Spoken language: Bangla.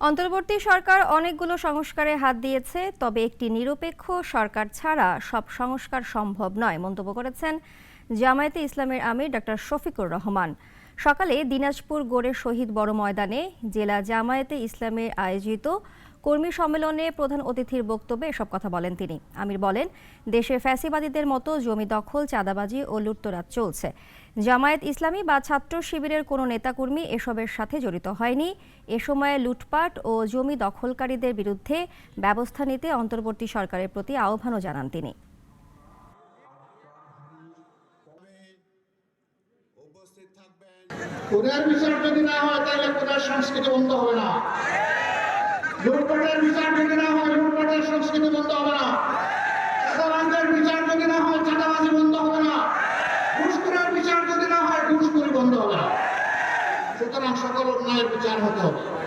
অন্তর্বর্তী সরকার অনেকগুলো সংস্কারে হাত দিয়েছে, তবে একটি নিরপেক্ষ সরকার ছাড়া সব সংস্কার সম্ভব নয়, মন্তব্য করেছেন জামায়াতে ইসলামের আমির ডক্টর শফিকুর রহমান। সকালে দিনাজপুর গোড়ের শহীদ বড় ময়দানে জেলা জামায়াতে ইসলামের আয়োজিত কর্মী সম্মেলনে প্রধান অতিথির বক্তব্যে এসব কথা বলেন তিনি। আমির বলেন, দেশে ফ্যাসিবাদীদের মতো জমি দখল, চাঁদাবাজি ও লুটতরাজ চলছে। জামায়াত ইসলামী বা ছাত্র শিবিরের কোনো নেতাকর্মী এসবের সাথে জড়িত হয়নি। এ সময়ে লুটপাট ও জমি দখলকারীদের বিরুদ্ধে ব্যবস্থা নিতে অন্তর্বর্তী সরকারের প্রতি আহ্বানও জানান তিনি। কোরআন বিচার যদি না হয়, তাহলে কোরআন সংস্কৃতি বন্ধ হবে না। লুটপাটের বিচার যদি না হয়, লুটপাটের সংস্কৃতি বন্ধ হবে না। চাঁদাবাজের বিচার যদি না হয়, চাঁদাবাজি বন্ধ হবে না। ঘুষখোরের বিচার যদি না হয়, ঘুষখোরি বন্ধ হবে না। সুতরাং সকল অন্যায়ের বিচার হতে হবে।